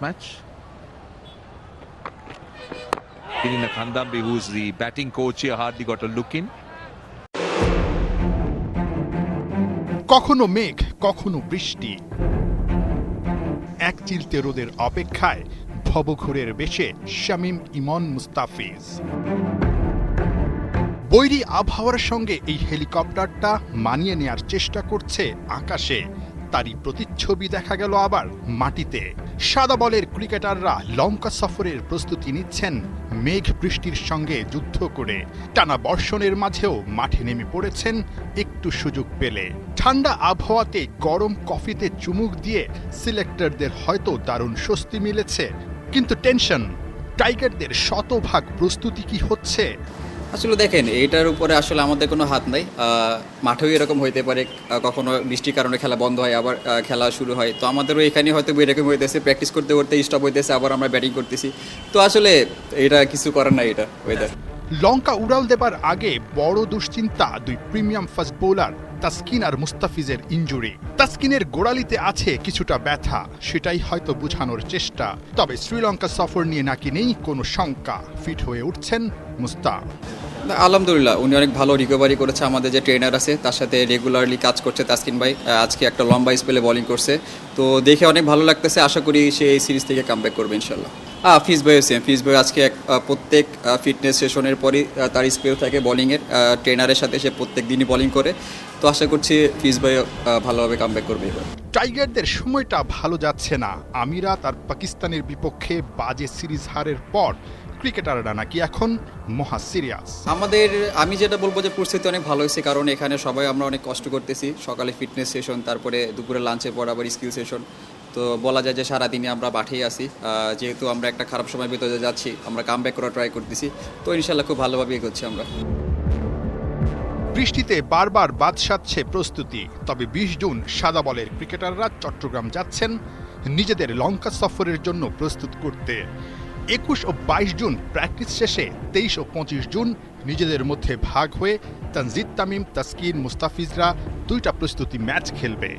match. Irina Khandambi, who's the batting coach here, hardly got a look in. কখনো মেঘ কখনো বৃষ্টি এক চিলতে রোদের অপেক্ষায় ভবঘুরের বেশে শামীম ইমন মুস্তাফিজ বৈরী আবহাওয়ার সঙ্গে এই হেলিকপ্টারটা মানিয়ে নেয়ার চেষ্টা করছে আকাশে তারই প্রতিচ্ছবি দেখা গেল আবার মাটিতে। সাদা বলের ক্রিকেটাররা লঙ্কা সফরের প্রস্তুতি নিচ্ছেন মেঘ বৃষ্টির সঙ্গে যুদ্ধ করে। টানা বর্ষণের মাঝেও মাঠে নেমে পড়েছেন একটু সুযোগ পেলে। ঠান্ডা আবহাওয়াতে গরম কফিতে চুমুক দিয়ে সিলেক্টরদের হয়তো দারুণ স্বস্তি মিলেছে। কিন্তু টেনশন, টাইগারদের শতভাগ প্রস্তুতি কি হচ্ছে? আসলে দেখেন এটার উপরে আসলে আমাদের কোনো হাত নাই। মাঠেও এরকম হইতে পারে কখনো বৃষ্টির কারণে খেলা বন্ধ হয়, আবার খেলা শুরু হয়। তো আমাদেরও এখানে হয়তো এরকম হইতেছে প্র্যাকটিস করতে করতে স্টপ হইতেছে, আবার আমরা ব্যাটিং করতেছি। তো আসলে এটা কিছু করার নাই এটা ওয়েদার লঙ্কা উড়াল দেবার আগে বড় দুশ্চিন্তা দুই প্রিমিয়াম ফাস্ট বোলার তাসকিন আর মুস্তাফিজের ইঞ্জুরি তাসকিনের গোড়ালিতে আছে কিছুটা ব্যথা, সেটাই হয়তো বোঝানোর চেষ্টা। তবে শ্রীলঙ্কা সফর নিয়ে নাকি নেই কোনো শঙ্কা ফিট হয়ে উঠছেন মুস্তাফ। আলহামদুলিল্লাহ, উনি অনেক ভালো রিকভারি করেছে, আমাদের যে ট্রেনার আছে, তার সাথে রেগুলারলি কাজ করছে তাসকিন ভাই। আজকে একটা লম্বা স্পেলে বলিং করছে। তো দেখে অনেক ভালো লাগতেছে, আশা করি সে এই সিরিজ থেকে কামব্যাক করবে, ইনশাল্লাহ। ফিস ভাইও সেম ফিস ভাই আজকে এক প্রত্যেক ফিটনেস সেশনের পরই তার স্পেল থাকে বোলিংয়ের ট্রেনারের সাথে সে প্রত্যেক দিনই বোলিং করে। তো আশা করছি ভাইও আহ, ভালোভাবে কামব্যাক করবে এবার। টাইগারদের সময়টা ভালো যাচ্ছে না। আমিরা তার পাকিস্তানের বিপক্ষে বাজে সিরিজ হারের পর ক্রিকেটাররা নাকি এখন মহা সিরিয়াস আমাদের আমি যেটা বলব যে পরিস্থিতি অনেক ভালো হয়েছে কারণ এখানে সবাই আমরা অনেক কষ্ট করতেছি। সকালে ফিটনেস সেশন তারপরে দুপুরে লাঞ্চের পর আবার স্কিল সেশন তো বলা যায় যে সারাদিনে আমরা মাঠেই আসি যেহেতু আমরা একটা খারাপ সময় ভিতরে যাচ্ছি, আমরা কাম ব্যাক করার ট্রাই করতেছি। তো ইনশাল্লাহ খুব ভালোভাবে এগোচ্ছি আমরা। বৃষ্টিতে বারবার বাদ সাধছে প্রস্তুতি। তবে বিশ জুন সাদা বলের ক্রিকেটাররা চট্টগ্রাম যাচ্ছেন নিজেদের লঙ্কা সফরের জন্য প্রস্তুত করতে। একুশ ও বাইশ জুন প্র্যাকটিস শেষে, তেইশ ও পঁচিশ জুন নিজেদের মধ্যে ভাগ হয়ে তানজিদ তামিম, তাসকিন, মুস্তাফিজরা দুইটা প্রস্তুতি ম্যাচ খেলবে।